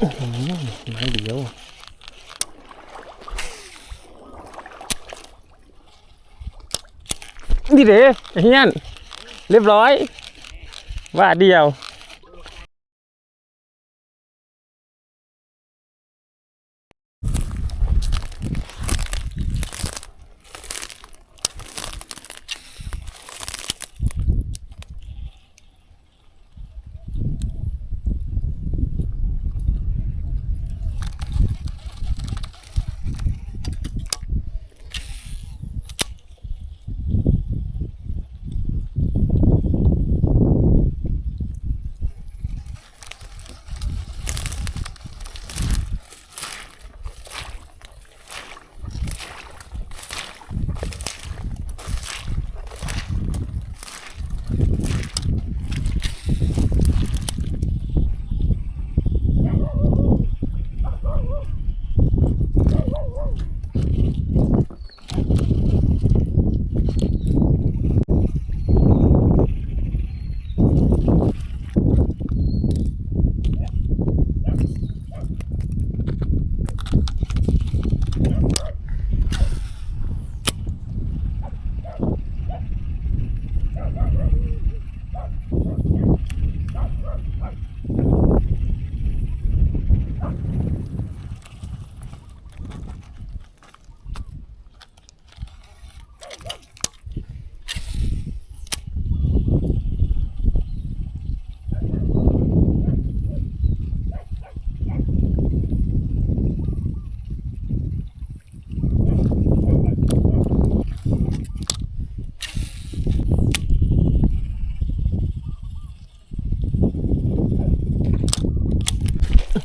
อื้อหือไม้เดียวนี่เด้เฮียนเรียบร้อย ว่าเดียว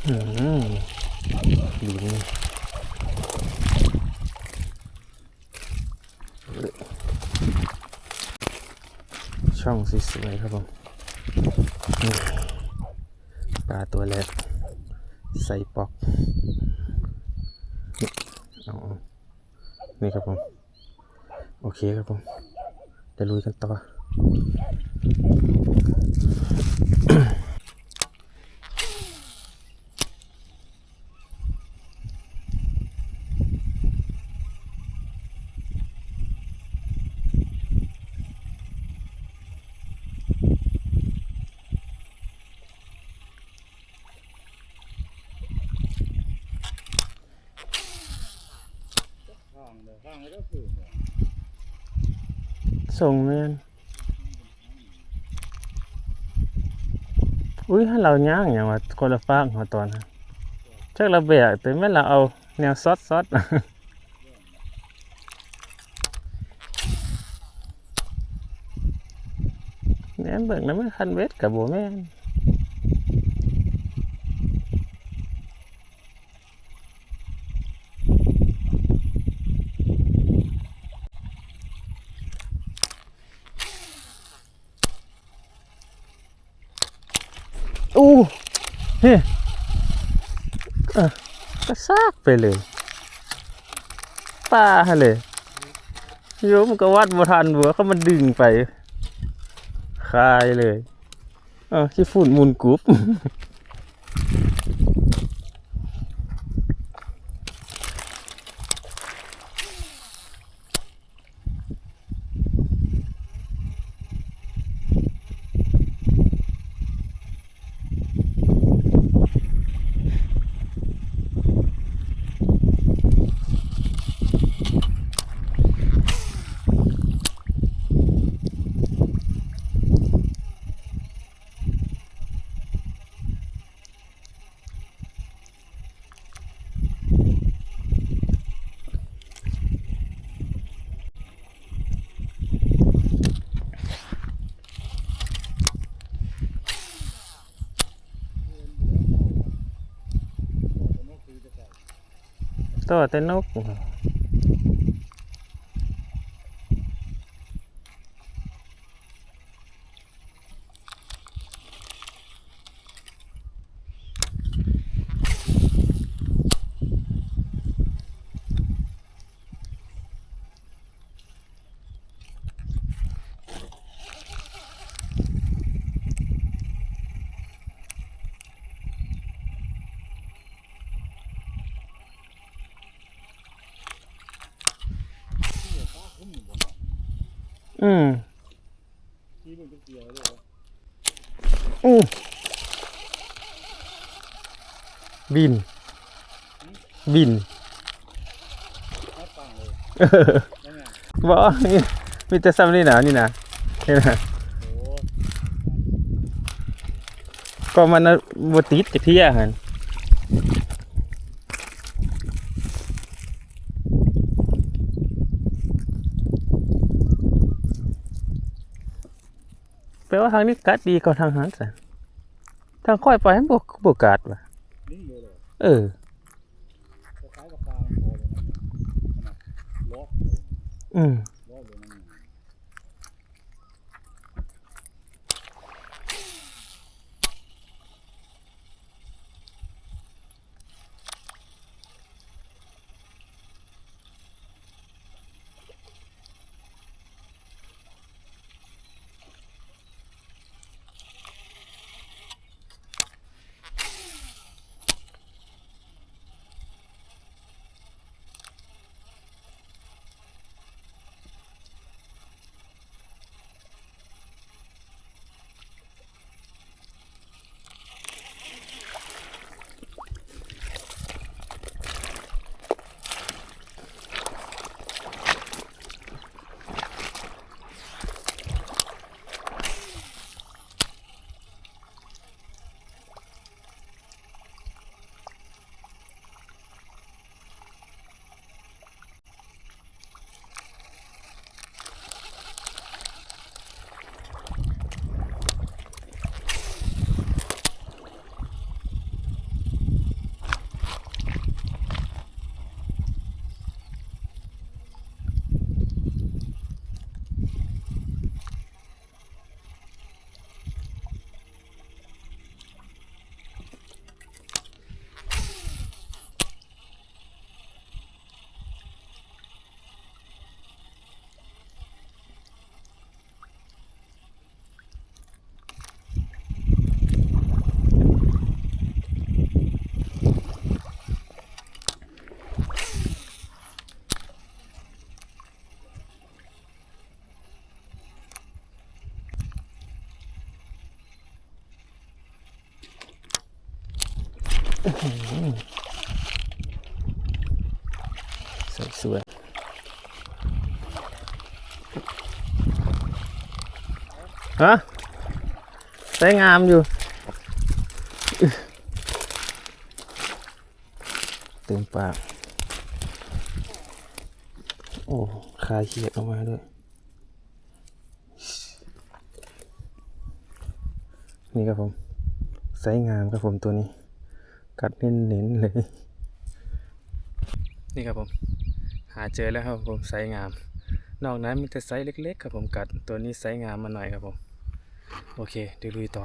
อืมดีนี่ช่องสวยๆครับผมปลาตัวแรกใส่ปอก นี่เนี่ครับผม โอเคครับผมเดี๋ยวลุยกันต่อ ส่งแม่นอุ้ยให้เราย่างอย่างว่าคนละฟากหัวตอนนะจักเราเบียกแต่แม่เราเอาแนวซอสซอสแม่นเบิกนะไม่คันเวทกับบัวแม่นอู้เฮ้เออกระซาก ไปเลยป้าเลยโยมก็วัดบ่ทันบัวเขามันดึงไป คายเลย เออขี้ฝุ่นมุนกรุ๊ป ตัวแต่นก อืมที่มันเป็นเกลียวเลยอืมบิน บินถ้าปังเลยนั่นไงบอกนี่มีแต่ซ้ำนี่นะนี่นะนี่นะโอ้ก็มันน่ะบติดจะเที่ยหัน ลว่าทางนี้กัดดีกว่าทางหันสิทางค่อยไปให้บวกบวกัดว่ะนิ่งเลยเลยเออคล้ายๆกับปลาโคเลยนั่นน่ะล็อกเลยอืม ฮะใช้งามอยู่อึเต็มปาก โอ้คายเขียดออกมาด้วย นี่ครับผมไซส์งามครับผมตัวนี้ กัดเน้นๆเลย นี่ครับผม หาเจอแล้วครับผมไซส์งาม นอกนั้นมีแต่ไซส์เล็กๆครับผมกัดตัวนี้ไซส์งามมาหน่อยครับผม โอเคเดี๋ยวลุยต่อ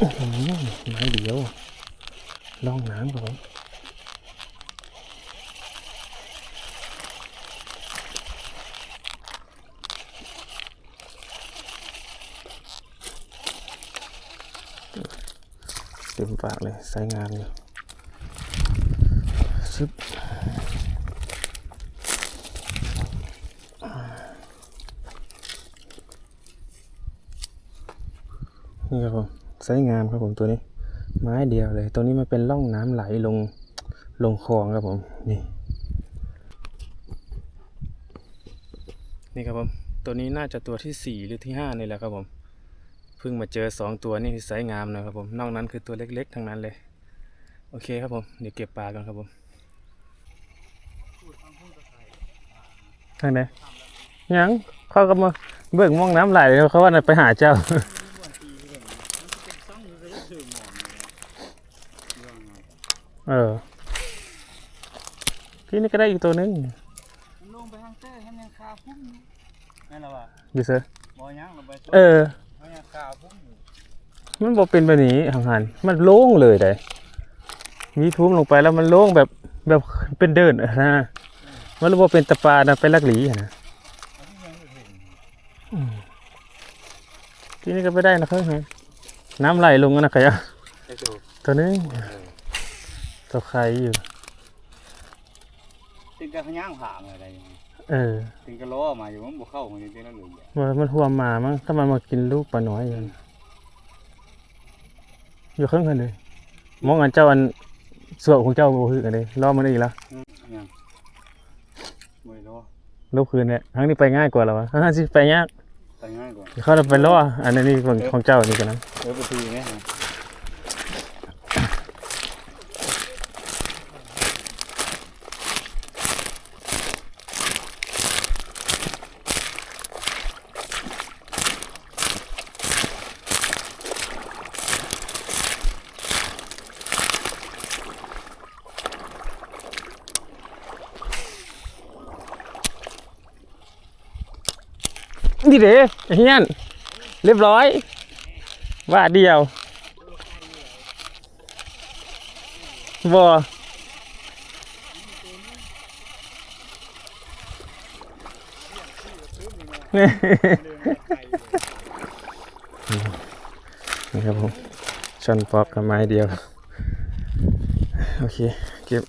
อื้อหือไม้เดียวล่องน้ำครับผมเต็มปากเลยไซส์งามอยู่ชึบนี่ครับผม ไซส์งามครับผมตัวนี้ ไม้เดียวเลย ตัวนี้มันเป็นร่องน้ำไหลลงลงคลองครับผมนี่ นี่ครับผมตัวนี้น่าจะตัวที่สี่หรือที่ห้านี่แหละครับผมเพิ่งมาเจอสองตัวนี่ที่ไซส์งามนะครับผมนอกนั้นคือตัวเล็กๆทั้งนั้นเลย โอเคครับผมเดี๋ยวเก็บปลากันครับผมทางไหนยังเขาก็มาเบิ่งมองน้ำไหลเขาว่าไปหาเจ้า เออพี่นี่ก็ได้อีกตัวหนึงมันลงไปทางเต้ให้ยังคาพุ่มอยู่นั่นแหละว่าอยู่เซอบ่ยังลงไปเออให้ยังคาพุ่มอยู่มันบ่เป็นแบบนี้หังหันมันโล่งเลยได้มีทุ่มลงไปแล้วมันโล่งแบบแบบเป็นเดินอะนะมันบ่เป็นตะปานะเป็นลักหลีอะนะอันนี้ยังไม่เห็นที่นี่ก็ไม่ได้นะครับน้ำไหลลงนะขยะไอ้โจตัวนี้ ตัวใครอยู่ ติงกระย่างผ่ามาอะไรอย่างงี้เออติงกระล้อมาอยู่มันบ่เข้ามันจริงๆแล้วเหลยอย่างมันมันหัวหมามั้งถ้ามันมากินลูกปลาน้อยอยู่อยู่ข้างกันเลยมองอันเจ้าอันสวบของเจ้าบ่คือกันเลยรอมันอีกแล้วอืมยังไม่รอลูกคืนเนี่ยครั้งนี้ไปง่ายกว่าแล้ววะครั้งที่ไปยากไปง่ายกว่าเขาจะไปล่ออันนี้ของของเจ้านี่กันนะเออไปทีไหม นี่เด้เฮียนเรียบร้อย ว่าเดียวบอนี่นี่ครับผมชนปอกกับไม้เดียว โอเค เก็บ